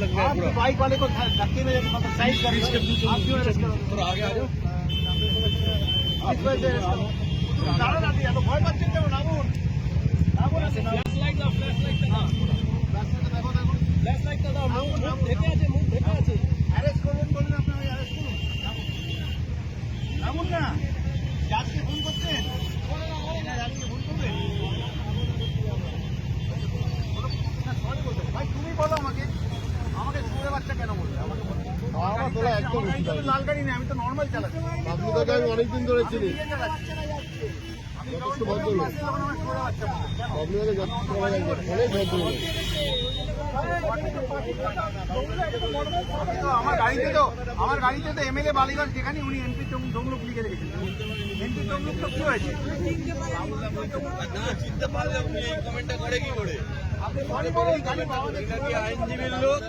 लग गया पूरा। बाइक वाले को धक्के में मतलब साइड कर इसके बीच में क्यों अरेस्ट करो थोड़ा आगे आ जाओ इस वजह से दारू ना दिया तो बहुत লাল আমি তো নর্মাল অনেকদিন ধরে চিনি আমার গাড়িতে তো আমার গাড়িতে তো এমএলএ বালিগঞ্জ যেখানে উনি এমপি তমলুক লিখে রেখেছেন এমপি তমলুক তো কি হয়েছে চিনতে করে করে আইনজীবীর লোক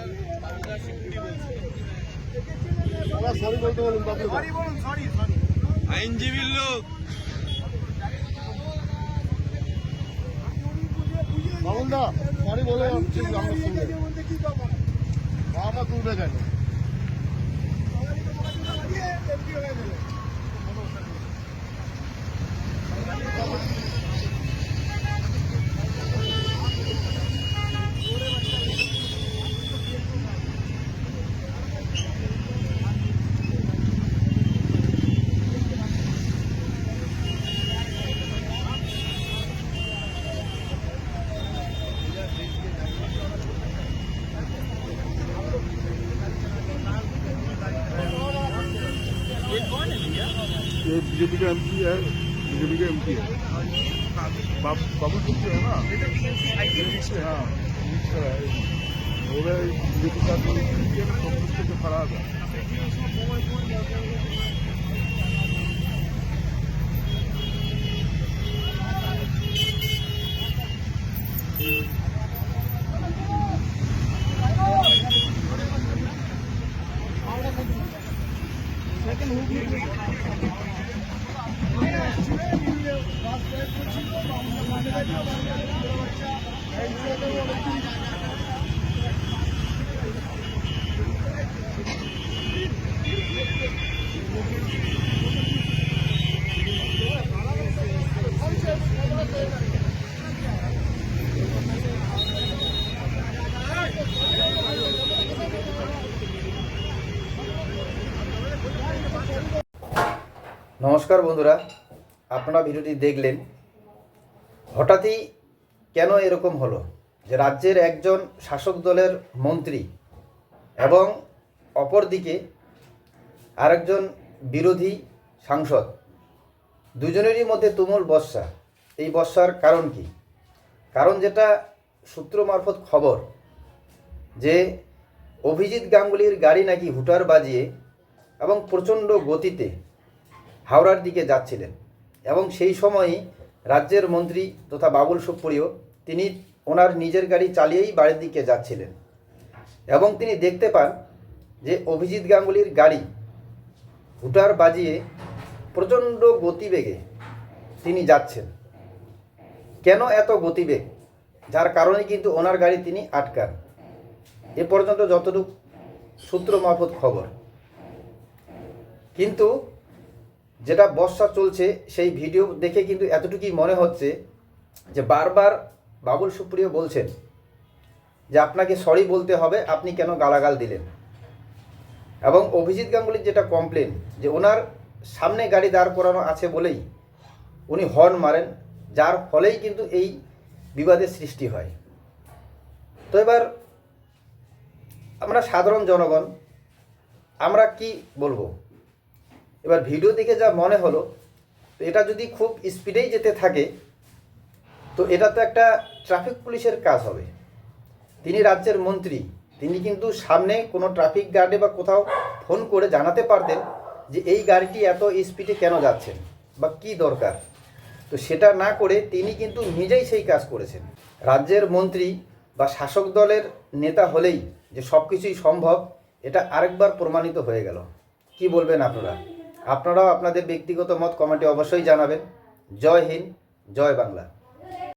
আইনজীবীর লোক। বাবা সরি বলে তুলবে কেন ये बीजेपी का एमपी है बीजेपी का एमपी है बाब- बाबू सिंह है ना बीजेपी से हाँ बीच का है वो बीजेपी का जो एमपी है ना নমস্কার বন্ধুরা, আপনারা ভিডিওটি দেখলেন। হঠাৎই কেন এরকম হলো যে রাজ্যের একজন শাসক দলের মন্ত্রী এবং অপরদিকে আরেকজন বিরোধী সাংসদ, দুজনেরই মধ্যে তুমুল বর্ষা। এই বর্ষার কারণ কি? কারণ যেটা সূত্র মারফত খবর যে অভিজিৎ গাঙ্গুলির গাড়ি নাকি হুটার বাজিয়ে এবং প্রচণ্ড গতিতে হাওড়ার দিকে যাচ্ছিলেন। এবং সেই সময়ই রাজ্যের মন্ত্রী তথা বাবুল সুপ্রিয় তিনি ওনার নিজের গাড়ি চালিয়েই বাড়ির দিকে যাচ্ছিলেন। এবং তিনি দেখতে পান যে অভিজিৎ গাঙ্গুলির গাড়ি হুটার বাজিয়ে প্রচণ্ড গতিবেগে তিনি যাচ্ছেন। কেন এত গতিবেগ? যার কারণে কিন্তু ওনার গাড়ি তিনি আটকান। এ পর্যন্ত যতটুকু সূত্র মারফত খবর। কিন্তু যেটা বর্ষা চলছে, সেই ভিডিও দেখে কিন্তু এতটুকুই মনে হচ্ছে যে বারবার বাবুল সুপ্রিয় বলছেন যে আপনাকে সরি বলতে হবে, আপনি কেন গালাগাল দিলেন? এবং অভিজিৎ গাঙ্গুলির যেটা কমপ্লেন যে ওনার সামনে গাড়ি দাঁড় করানো আছে বলেই উনি হর্ন মারেন, যার ফলেই কিন্তু এই বিবাদের সৃষ্টি হয়। তো এবার আমরা সাধারণ জনগণ, আমরা কি বলব? এবার ভিডিও দেখে যা মনে হলো এটা যদি খুব স্পিডেই যেতে থাকে, তো এটা তো একটা ট্রাফিক পুলিশের কাজ হবে। তিনি রাজ্যের মন্ত্রী, তিনি কিন্তু সামনে কোনো ট্রাফিক গার্ডে বা কোথাও ফোন করে জানাতে পারতেন যে এই গাড়িটি এত স্পিডে কেন যাচ্ছেন বা কি দরকার। তো সেটা না করে তিনি কিন্তু নিজেই সেই কাজ করেছেন। রাজ্যের মন্ত্রী বা শাসক দলের নেতা হলেই যে সব কিছুই সম্ভব, এটা আরেকবার প্রমাণিত হয়ে গেল। কি বলবেন আপনারা? আপনারাও আপনাদের ব্যক্তিগত মত কমেন্টে অবশ্যই জানাবেন। জয় হিন্দ জয় বাংলা।